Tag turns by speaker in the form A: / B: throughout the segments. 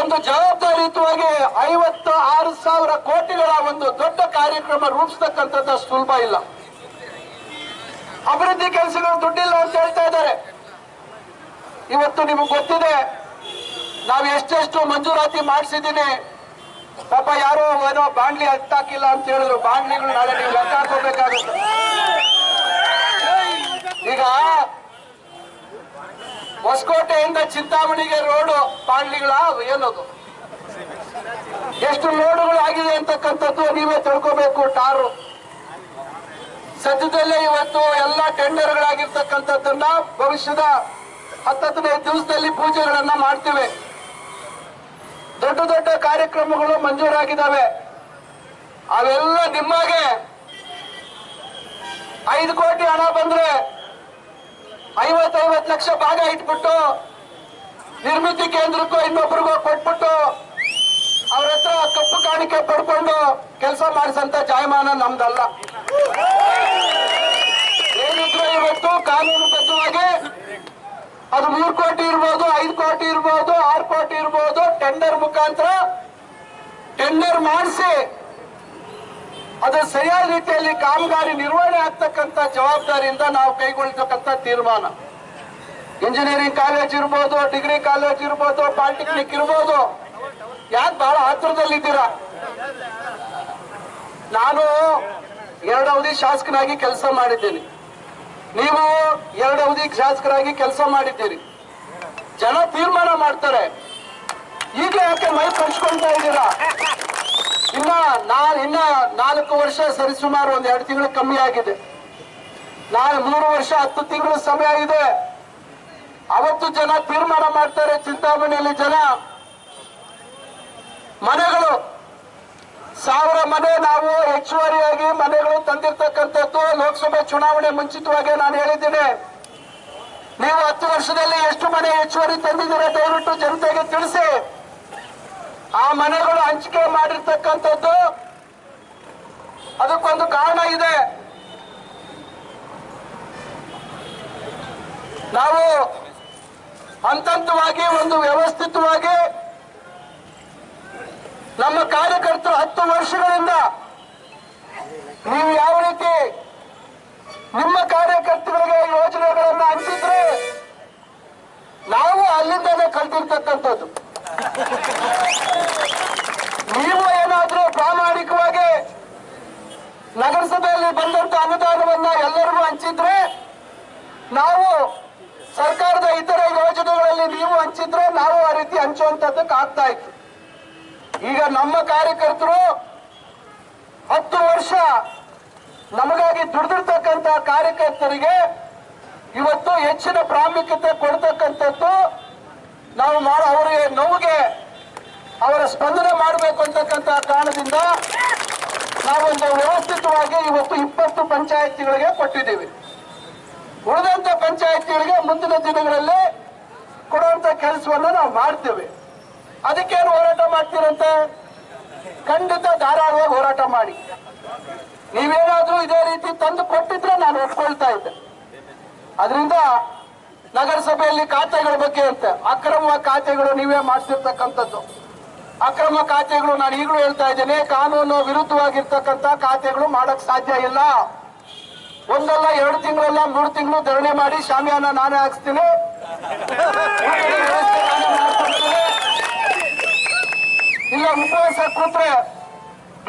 A: ಒಂದು ಜವಾಬ್ದಾರಿಯುತವಾಗಿ ಐವತ್ತ ಆರು ಸಾವಿರ ಕೋಟಿಗಳ ಒಂದು ದೊಡ್ಡ ಕಾರ್ಯಕ್ರಮ ರೂಪಿಸ್ತಕ್ಕಂಥದ್ದು ಸುಲಭ ಇಲ್ಲ. ಅಭಿವೃದ್ಧಿ ಕೆಲಸಗಳು ದುಡ್ಡಿಲ್ಲ ಅಂತ ಹೇಳ್ತಾ ಇದ್ದಾರೆ. ಇವತ್ತು ನಿಮಗೆ ಗೊತ್ತಿದೆ, ನಾವು ಎಷ್ಟೆಷ್ಟು ಮಂಜೂರಾತಿ ಮಾಡಿಸಿದ್ದೀನಿ ಪಾಪ ಯಾರೋ ಏನೋ ಬಾಂಡ್ಲಿ ಹತ್ತಾಕಿಲ್ಲ ಅಂತ ಹೇಳಿದ್ರು. ಬಾಂಡ್ಲಿಗಳು ನಾಳೆ ನೀವು ಲೆಕ್ಕ ಹಾಕೋಬೇಕಾಗುತ್ತೆ. ಈಗ ಹೊಸಕೋಟೆಯಿಂದ ಚಿಂತಾಮಣಿಗೆ ರೋಡು ಪಾಂಡ್ಲಿಗಳ ಏನದು? ಎಷ್ಟು ಲೋಡುಗಳಾಗಿದೆ ಅಂತಕ್ಕಂಥದ್ದು ನೀವೇ ತಿಳ್ಕೋಬೇಕು, ಟಾರು. ಸದ್ಯದಲ್ಲೇ ಇವತ್ತು ಎಲ್ಲ ಟೆಂಡರ್ಗಳಾಗಿರ್ತಕ್ಕಂಥದ್ದನ್ನ ಭವಿಷ್ಯದ ಹತ್ತನೇ ದಿವಸದಲ್ಲಿ ಪೂಜೆಗಳನ್ನ ಮಾಡ್ತೀವಿ. ದೊಡ್ಡ ದೊಡ್ಡ ಕಾರ್ಯಕ್ರಮಗಳು ಮಂಜೂರಾಗಿದ್ದಾವೆ ಅವೆಲ್ಲ ನಿಮಗೆ ಐದು ಕೋಟಿ ಹಣ ಬಂದ್ರೆ ಐವತ್ತೈವತ್ತು ಲಕ್ಷ ಭಾಗ ಇಟ್ಬಿಟ್ಟು ನಿರ್ಮಿತಿ ಕೇಂದ್ರಕ್ಕೂ ಇನ್ನೊಬ್ರಿಗೂ ಕೊಟ್ಬಿಟ್ಟು ಅವ್ರ ಹತ್ರ ಕಪ್ಪು ಕಾಣಿಕೆ ಪಡ್ಕೊಂಡು ಕೆಲಸ ಮಾಡಿಸಂತ ಜಾಯಮಾನ ನಮ್ದಲ್ಲ. ಏನಿದ್ರು ಇವತ್ತು ಕಾನೂನುಬದ್ಧವಾಗಿ ಅದು ಮೂರು ಕೋಟಿ ಇರ್ಬೋದು, ಐದು ಕೋಟಿ ಇರ್ಬೋದು, ಆರು ಕೋಟಿ ಇರ್ಬೋದು ಟೆಂಡರ್ ಮುಖಾಂತರ ಟೆಂಡರ್ ಮಾಡಿಸಿ ಅದು ಸರಿಯಾದ ರೀತಿಯಲ್ಲಿ ಕಾಮಗಾರಿ ನಿರ್ವಹಣೆ ಆಗ್ತಕ್ಕಂಥ ಜವಾಬ್ದಾರಿಯಿಂದ ನಾವು ಕೈಗೊಳ್ಳತಕ್ಕಂತ ತೀರ್ಮಾನ. ಇಂಜಿನಿಯರಿಂಗ್ ಕಾಲೇಜ್ ಇರ್ಬೋದು, ಡಿಗ್ರಿ ಕಾಲೇಜ್ ಇರ್ಬೋದು, ಪಾಲಿಟೆಕ್ನಿಕ್ ಇರ್ಬೋದು. ಯಾಕೆ ಬಹಳ ಹತ್ರದಲ್ಲಿದ್ದೀರಾ? ನಾನು ಎರಡು ಅವಧಿ ಶಾಸಕನಾಗಿ ಕೆಲಸ ಮಾಡಿದ್ದೀನಿ. ನೀವು ಎರಡು ಅವಧಿ ಶಾಸಕರಾಗಿ ಕೆಲಸ ಮಾಡಿದ್ದೀರಿ. ಜನ ತೀರ್ಮಾನ ಮಾಡ್ತಾರೆ. ಈಗ ಯಾಕೆ ಮೈ ಪಂಚ್ಕೊಳ್ತಾ ಇದ್ದೀರಾ? ಇನ್ನ ನಾ ಇನ್ನ ನಾಲ್ಕು ವರ್ಷ ಸರಿಸುಮಾರು ಒಂದ್ ಎರಡು ತಿಂಗಳು ಕಮ್ಮಿ ಆಗಿದೆ. ನಾಳೆ ಮೂರು ವರ್ಷ, ಹತ್ತು ತಿಂಗಳು ಸಮಯ ಇದೆ. ಅವತ್ತು ಜನ ತೀರ್ಮಾನ ಮಾಡ್ತಾರೆ ಚಿಂತಾಮಣಿಯಲ್ಲಿ ಜನ. ಮನೆಗಳು, ಸಾವಿರ ಮನೆ ನಾವು ಹೆಚ್ಚುವರಿಯಾಗಿ ಮನೆಗಳು ತಂದಿರ್ತಕ್ಕಂಥದ್ದು ಲೋಕಸಭೆ ಚುನಾವಣೆ ಮುಂಚಿತವಾಗಿ ನಾನು ಹೇಳಿದ್ದೇನೆ. ನೀವು ಹತ್ತು ವರ್ಷದಲ್ಲಿ ಎಷ್ಟು ಮನೆ ಹೆಚ್ಚುವರಿ ತಂದಿದ್ದೀರಾ ದಯವಿಟ್ಟು ಜನತೆಗೆ ತಿಳಿಸಿ. ಆ ಮನೆಗಳು ಹಂಚಿಕೆ ಮಾಡಿರ್ತಕ್ಕಂಥದ್ದು ಅದಕ್ಕೊಂದು ಕಾರಣ ಇದೆ. ನಾವು ಹಂತವಾಗಿ ಒಂದು ವ್ಯವಸ್ಥಿತವಾಗಿ ನಮ್ಮ ಕಾರ್ಯಕರ್ತರು ಹತ್ತು ವರ್ಷಗಳಿಂದ ನೀವು ಯಾವ ರೀತಿ ನಿಮ್ಮ ಕಾರ್ಯಕರ್ತರಿಗೆ ಯೋಜನೆಗಳನ್ನು ಹಂಚಿದ್ರೆ ನಾವು ಅಲ್ಲಿಂದಲೇ ಕಲ್ತಿರ್ತಕ್ಕಂಥದ್ದು ನೀವು ಏನಾದರೂ ಪ್ರಾಮಾಣಿಕವಾಗಿ ನಗರಸಭೆಯಲ್ಲಿ ಬಂದಂತ ಅನುದಾನವನ್ನ ಎಲ್ಲರಿಗೂ ಹಂಚಿದ್ರೆ ನಾವು ಸರ್ಕಾರದ ಇತರ ಯೋಜನೆಗಳಲ್ಲಿ ನೀವು ಹಂಚಿದ್ರೆ ನಾವು ಆ ರೀತಿ ಹಂಚುವಂತದ್ದಕ್ಕೆ ಆಗ್ತಾ ಇತ್ತು. ಈಗ ನಮ್ಮ ಕಾರ್ಯಕರ್ತರು ಹತ್ತು ವರ್ಷ ನಮಗಾಗಿ ದುಡಿದಿರ್ತಕ್ಕಂತ ಕಾರ್ಯಕರ್ತರಿಗೆ ಇವತ್ತು ಹೆಚ್ಚಿನ ಪ್ರಾಮುಖ್ಯತೆ ಕೊಡ್ತಕ್ಕಂಥದ್ದು ನಾವು ಮಾಡೋ ಅವರಿಗೆ ನೋವಿಗೆ ಅವರ ಸ್ಪಂದನೆ ಮಾಡಬೇಕು ಅಂತಕ್ಕಂಥ ಕಾರಣದಿಂದ ನಾವೊಂದು ವ್ಯವಸ್ಥಿತವಾಗಿ ಇವತ್ತು ಇಪ್ಪತ್ತು ಪಂಚಾಯತಿಗಳಿಗೆ ಕೊಟ್ಟಿದ್ದೀವಿ. ಉಳಿದಂತ ಪಂಚಾಯತಿಗಳಿಗೆ ಮುಂದಿನ ದಿನಗಳಲ್ಲಿ ಕೊಡುವಂತ ಕೆಲಸವನ್ನು ನಾವು ಮಾಡ್ತೇವೆ. ಅದಕ್ಕೇನು ಹೋರಾಟ ಮಾಡ್ತೀರಂತೆ? ಖಂಡಿತ ಧಾರಾಳವಾಗಿ ಹೋರಾಟ ಮಾಡಿ. ನೀವೇನಾದ್ರೂ ಇದೇ ರೀತಿ ತಂದು ಕೊಟ್ಟಿದ್ರೆ ನಾನು ಒಪ್ಕೊಳ್ತಾ ಇದ್ದೆ. ಅದರಿಂದ ನಗರಸಭೆಯಲ್ಲಿ ಖಾತೆಗಳ ಬಗ್ಗೆ ಅಂತ, ಅಕ್ರಮ ಖಾತೆಗಳು ನೀವೇ ಮಾಡಿಸಿರ್ತಕ್ಕಂಥದ್ದು ಅಕ್ರಮ ಖಾತೆಗಳು ನಾನು ಈಗಲೂ ಹೇಳ್ತಾ ಇದ್ದೇನೆ, ಕಾನೂನು ವಿರುದ್ಧವಾಗಿರ್ತಕ್ಕಂಥ ಖಾತೆಗಳು ಮಾಡಕ್ ಸಾಧ್ಯ ಇಲ್ಲ ಒಂದಲ್ಲ ಎರಡು ತಿಂಗಳಲ್ಲ ಮೂರು ತಿಂಗಳು ಧರಣಿ ಮಾಡಿ ಶಾಮಿಯಾನ ನಾನೇ ಹಾಕ್ಸ್ತೀನಿ. ಇಲ್ಲ, ಉಪವಾಸ ಕೂತ್ರೆ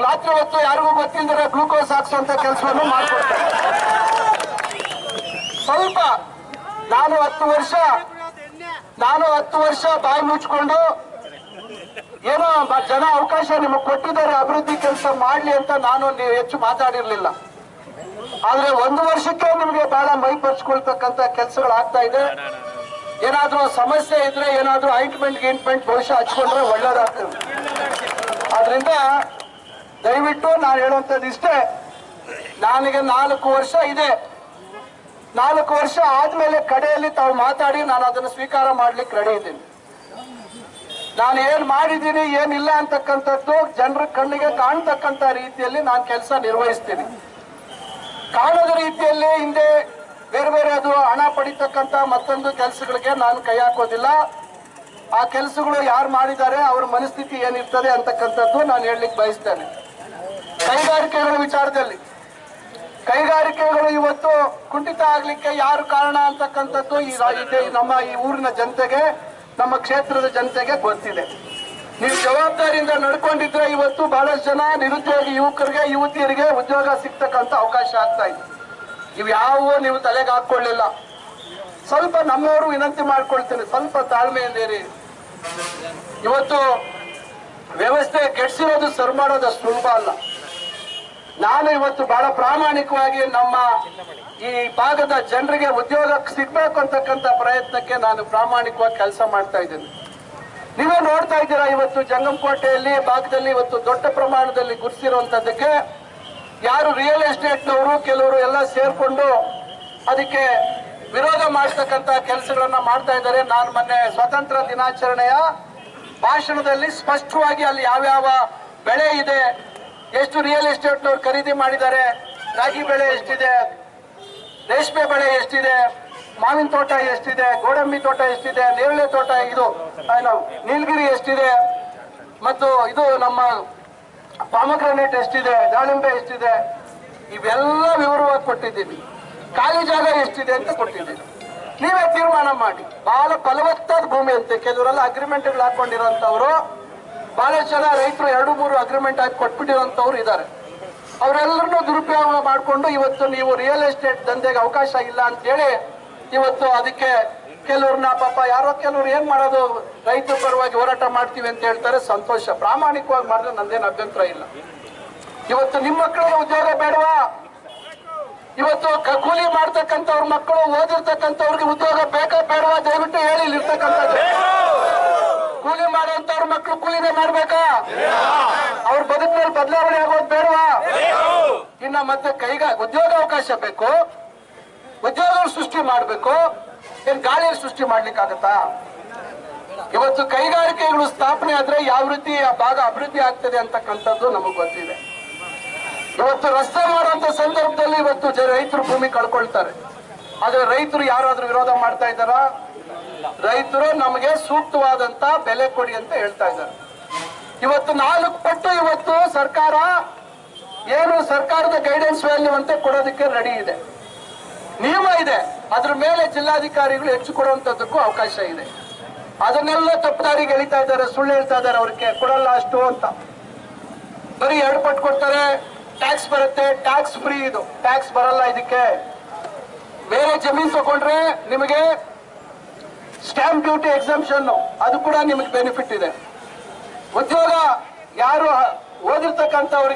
A: ರಾತ್ರಿ ಹೊತ್ತು ಯಾರಿಗೂ ಗೊತ್ತಿಲ್ಲದ್ರೆ ಗ್ಲೂಕೋಸ್ ಹಾಕ್ಸುವಂತ ಕೆಲಸವನ್ನು ಮಾಡ್ಕೊಡ್ತಾರೆ ಸ್ವಲ್ಪ, ನಾನು ಹತ್ತು ವರ್ಷ, ನಾನು ಹತ್ತು ವರ್ಷ ಬಾಯಿ ಮುಚ್ಕೊಂಡು ಏನೋ ಜನ ಅವಕಾಶ ನಿಮಗೆ ಕೊಟ್ಟಿದ್ದಾರೆ, ಅಭಿವೃದ್ಧಿ ಕೆಲಸ ಮಾಡ್ಲಿ ಅಂತ ನಾನು ನೀವು ಹೆಚ್ಚು ಮಾತಾಡಿರ್ಲಿಲ್ಲ. ಆದ್ರೆ ಒಂದು ವರ್ಷಕ್ಕೆ ನಿಮಗೆ ಬಹಳ ಮೈ ಪರ್ಚ್ಕೊಳ್ತಕ್ಕಂತ ಕೆಲಸಗಳು ಆಗ್ತಾ ಇದೆ. ಏನಾದ್ರೂ ಸಮಸ್ಯೆ ಇದ್ರೆ ಏನಾದ್ರೂ ಐಂಟ್ಮೆಂಟ್ ಗಿಂಟ್ಮೆಂಟ್ ಬಹುಶಃ ಹಚ್ಕೊಂಡ್ರೆ ಒಳ್ಳೇದಾಗ್ತದೆ. ಆದ್ರಿಂದ ದಯವಿಟ್ಟು ನಾನು ಹೇಳುವಂಥದ್ದು ಇಷ್ಟೇ, ನನಗೆ ನಾಲ್ಕು ವರ್ಷ ಇದೆ. ನಾಲ್ಕು ವರ್ಷ ಆದ್ಮೇಲೆ ಕಡೆಯಲ್ಲಿ ತಾವು ಮಾತಾಡಿ ನಾನು ಅದನ್ನು ಸ್ವೀಕಾರ ಮಾಡ್ಲಿಕ್ಕೆ ರೆಡಿ ಇದ್ದೀನಿ. ನಾನು ಏನ್ ಮಾಡಿದ್ದೀನಿ, ಏನಿಲ್ಲ ಅಂತಕ್ಕಂಥದ್ದು ಜನರ ಕಣ್ಣಿಗೆ ಕಾಣ್ತಕ್ಕಂತ ರೀತಿಯಲ್ಲಿ ನಾನು ಕೆಲಸ ನಿರ್ವಹಿಸ್ತೀನಿ. ಕಾಣದ ರೀತಿಯಲ್ಲಿ ಹಿಂದೆ ಬೇರೆ ಬೇರೆ ಅದು ಹಣ ಪಡಿತಕ್ಕಂತ ಮತ್ತೊಂದು ಕೆಲಸಗಳಿಗೆ ನಾನು ಕೈ ಹಾಕೋದಿಲ್ಲ. ಆ ಕೆಲಸಗಳು ಯಾರು ಮಾಡಿದ್ದಾರೆ, ಅವ್ರ ಮನಸ್ಥಿತಿ ಏನಿರ್ತದೆ ಅಂತಕ್ಕಂಥದ್ದು ನಾನು ಹೇಳಲಿಕ್ಕೆ ಬಯಸ್ತೇನೆ. ಕೈಗಾರಿಕೆಗಳ ವಿಚಾರದಲ್ಲಿ. ಕೈಗಾರಿಕೆಗಳು ಇವತ್ತು ಕುಂಠಿತ ಆಗ್ಲಿಕ್ಕೆ ಯಾರು ಕಾರಣ ಅಂತಕ್ಕಂಥದ್ದು ಈ ನಮ್ಮ ಈ ಊರಿನ ಜನತೆಗೆ ನಮ್ಮ ಕ್ಷೇತ್ರದ ಜನತೆಗೆ ಗೊತ್ತಿದೆ. ನೀವು ಜವಾಬ್ದಾರಿಯಿಂದ ನಡ್ಕೊಂಡಿದ್ರೆ ಇವತ್ತು ಬಹಳಷ್ಟು ಜನ ನಿರುದ್ಯೋಗಿ ಯುವಕರಿಗೆ, ಯುವತಿಯರಿಗೆ ಉದ್ಯೋಗ ಸಿಗ್ತಕ್ಕಂಥ ಅವಕಾಶ ಆಗ್ತಾ ಇದೆ. ನೀವು ಯಾವುವು ನೀವು ತಲೆಗೆ ಹಾಕೊಳ್ಳಿಲ್ಲ ಸ್ವಲ್ಪ ನಮ್ಮವರು ವಿನಂತಿ ಮಾಡ್ಕೊಳ್ತೇನೆ, ಸ್ವಲ್ಪ ತಾಳ್ಮೆಯಿಂದಿರಿ. ಇವತ್ತು ವ್ಯವಸ್ಥೆ ಕೆಡಿಸಿರೋದು ಸರ್ ಮಾಡೋದು ಸುಲಭ ಅಲ್ಲ ನಾನು ಇವತ್ತು ಬಹಳ ಪ್ರಾಮಾಣಿಕವಾಗಿ ನಮ್ಮ ಈ ಭಾಗದ ಜನರಿಗೆ ಉದ್ಯೋಗ ಸಿಗ್ಬೇಕು ಅಂತಕ್ಕಂಥ ಪ್ರಯತ್ನಕ್ಕೆ ನಾನು ಪ್ರಾಮಾಣಿಕವಾಗಿ ಕೆಲಸ ಮಾಡ್ತಾ ಇದ್ದೇನೆ. ನೀವೇ ನೋಡ್ತಾ ಇದ್ದೀರಾ ಇವತ್ತು ಜಂಗಮಕೋಟೆಯಲ್ಲಿ, ಭಾಗದಲ್ಲಿ ಇವತ್ತು ದೊಡ್ಡ ಪ್ರಮಾಣದಲ್ಲಿ ಗುರುತಿರುವಂತದ್ದಕ್ಕೆ ಯಾರು ರಿಯಲ್ ಎಸ್ಟೇಟ್ನವರು ಕೆಲವರು ಎಲ್ಲ ಸೇರ್ಕೊಂಡು ಅದಕ್ಕೆ ವಿರೋಧ ಮಾಡ್ತಕ್ಕಂಥ ಕೆಲಸಗಳನ್ನ ಮಾಡ್ತಾ ಇದ್ದಾರೆ. ನಾನು ಮೊನ್ನೆ ಸ್ವತಂತ್ರ ದಿನಾಚರಣೆಯ ಭಾಷಣದಲ್ಲಿ ಸ್ಪಷ್ಟವಾಗಿ ಅಲ್ಲಿ ಯಾವ್ಯಾವ ಬೆಳೆ ಇದೆ ಎಷ್ಟು ರಿಯಲ್ ಎಸ್ಟೇಟ್ನವ್ರು ಖರೀದಿ ಮಾಡಿದ್ದಾರೆ, ರಾಗಿ ಬೆಳೆ ಎಷ್ಟಿದೆ, ರೇಷ್ಮೆ ಬೆಳೆ ಎಷ್ಟಿದೆ, ಮಾವಿನ ತೋಟ ಎಷ್ಟಿದೆ, ಗೋಡಂಬಿ ತೋಟ ಎಷ್ಟಿದೆ, ನೇರಳೆ ತೋಟ, ಇದು ನೀಲಗಿರಿ ಎಷ್ಟಿದೆ, ಮತ್ತು ಇದು ನಮ್ಮ ಪಾಮಗ್ರಾನೇಟ್ ಎಷ್ಟಿದೆ, ದಾಳಿಂಬೆ ಎಷ್ಟಿದೆ, ಇವೆಲ್ಲ ವಿವರವಾಗಿ ಕೊಟ್ಟಿದ್ದೀನಿ. ಖಾಲಿ ಜಾಗ ಎಷ್ಟಿದೆ ಅಂತ ಕೊಟ್ಟಿದ್ದೀನಿ. ನೀವೇ ತೀರ್ಮಾನ ಮಾಡಿ. ಬಹಳ ಫಲವತ್ತಾದ ಭೂಮಿ ಅಂತೆ. ಕೆಲವರೆಲ್ಲ ಅಗ್ರಿಮೆಂಟ್ಗಳು ಹಾಕೊಂಡಿರೋಂಥವ್ರು ಬಹಳಷ್ಟು ಜನ ರೈತರು ಎರಡು ಮೂರು ಅಗ್ರಿಮೆಂಟ್ ಆಗಿ ಕೊಟ್ಬಿಟ್ಟಿರೋಂಥವ್ರು ಇದ್ದಾರೆ. ಅವರೆಲ್ಲರನ್ನೂ ದುರುಪಯೋಗ ಮಾಡಿಕೊಂಡು ಇವತ್ತು ನೀವು ರಿಯಲ್ ಎಸ್ಟೇಟ್ ದಂಧೆಗೆ ಅವಕಾಶ ಇಲ್ಲ ಅಂತೇಳಿ ಇವತ್ತು ಅದಕ್ಕೆ ಕೆಲವ್ರನ್ನ ಪಾಪ ಯಾರೋ ಕೆಲವ್ರು ಏನ್ ಮಾಡೋದು, ರೈತರ ಪರವಾಗಿ ಹೋರಾಟ ಮಾಡ್ತೀವಿ ಅಂತ ಹೇಳ್ತಾರೆ. ಸಂತೋಷ. ಪ್ರಾಮಾಣಿಕವಾಗಿ ಮಾಡಿದ್ರೆ ನಂದೇನು ಅಭ್ಯಂತರ ಇಲ್ಲ. ಇವತ್ತು ನಿಮ್ಮ ಮಕ್ಕಳಿಗೆ ಉದ್ಯೋಗ ಬೇಡವಾ? ಇವತ್ತು ಕೂಲಿ ಮಾಡ್ತಕ್ಕಂಥವ್ರ ಮಕ್ಕಳು ಓದಿರ್ತಕ್ಕಂಥವ್ರಿಗೆ ಉದ್ಯೋಗ ಬೇಕಾ ಬೇಡವಾ? ದಯವಿಟ್ಟು ಹೇಳಿ ಇಲ್ಲಿ ಇರ್ತಕ್ಕಂಥದ್ದು ಕೂಲಿ ಮಾಡುವಂತವ್ರ ಮಕ್ಕಳು ಕೂಲಿನೇ ಮಾಡ್ಬೇಕಾ? ಅವ್ರ ಬದುಕಿನಲ್ಲಿ ಬದಲಾವಣೆ ಆಗೋದು ಬೇಡವಾ? ಇನ್ನ ಮತ್ತೆ ಕೈಗ ಉದ್ಯೋಗ ಅವಕಾಶ ಬೇಕು. ಉದ್ಯೋಗ ಸೃಷ್ಟಿ ಮಾಡಬೇಕು. ಏನ್ ಗಾಳಿ ಸೃಷ್ಟಿ ಮಾಡ್ಲಿಕ್ಕಾಗತ್ತಾ? ಇವತ್ತು ಕೈಗಾರಿಕೆಗಳು ಸ್ಥಾಪನೆ ಆದ್ರೆ ಯಾವ ರೀತಿ ಆ ಭಾಗ ಅಭಿವೃದ್ಧಿ ಆಗ್ತದೆ ಅಂತಕ್ಕಂಥದ್ದು ನಮಗೆ ಗೊತ್ತಿದೆ. ಇವತ್ತು ರಸ್ತೆ ಮಾಡುವಂತ ಸಂದರ್ಭದಲ್ಲಿ ಇವತ್ತು ರೈತರು ಭೂಮಿ ಕಳ್ಕೊಳ್ತಾರೆ. ಆದ್ರೆ ರೈತರು ಯಾರಾದ್ರೂ ವಿರೋಧ ಮಾಡ್ತಾ ಇದ್ದಾರಾ? ರೈತರು ನಮಗೆ ಸೂಕ್ತವಾದಂತ ಬೆಲೆ ಕೊಡಿ ಅಂತ ಹೇಳ್ತಾ ಇದ್ದಾರೆ. ಇವತ್ತು ನಾಲ್ಕು ಪಟ್ಟು ಇವತ್ತು ಸರ್ಕಾರ ಏನು ಸರ್ಕಾರದ ಗೈಡೆನ್ಸ್ ವ್ಯಾಲ್ಯೂ ಅಂತ ಕೊಡೋದಕ್ಕೆ ರೆಡಿ ಇದೆ. ನಿಯಮ ಇದೆ, ಅದ್ರ ಮೇಲೆ ಜಿಲ್ಲಾಧಿಕಾರಿಗಳು ಹೆಚ್ಚು ಕೊಡುವಂತದ್ದಕ್ಕೂ ಅವಕಾಶ ಇದೆ. ಅದನ್ನೆಲ್ಲ ತಪ್ಪದಾರಿಗೆ ಎಳಿತಾ ಇದ್ದಾರೆ, ಸುಳ್ಳು ಹೇಳ್ತಾ ಇದ್ದಾರೆ, ಅವ್ರಿಗೆ ಕೊಡಲ್ಲ ಅಷ್ಟು ಅಂತ. ಬರೀ ಎರಡು ಪಟ್ಟು ಕೊಡ್ತಾರೆ ಟ್ಯಾಕ್ಸ್ ಬರುತ್ತೆ ಟ್ಯಾಕ್ಸ್ ಫ್ರೀ ಇದು. ಟ್ಯಾಕ್ಸ್ ಬರಲ್ಲ ಇದಕ್ಕೆ. ಬೇರೆ ಜಮೀನ್ ತಗೊಂಡ್ರೆ ನಿಮಗೆ ಸ್ಟ್ಯಾಂಪ್ ಡ್ಯೂಟಿ ಎಕ್ಸಾಮ್ಷನ್ ಅದು ಕೂಡ ನಿಮಗೆ ಬೆನಿಫಿಟ್ ಇದೆ. ಉದ್ಯೋಗ ಯಾರು ಓದಿರ್ತಕ್ಕಂಥವ್ರಿಗೆ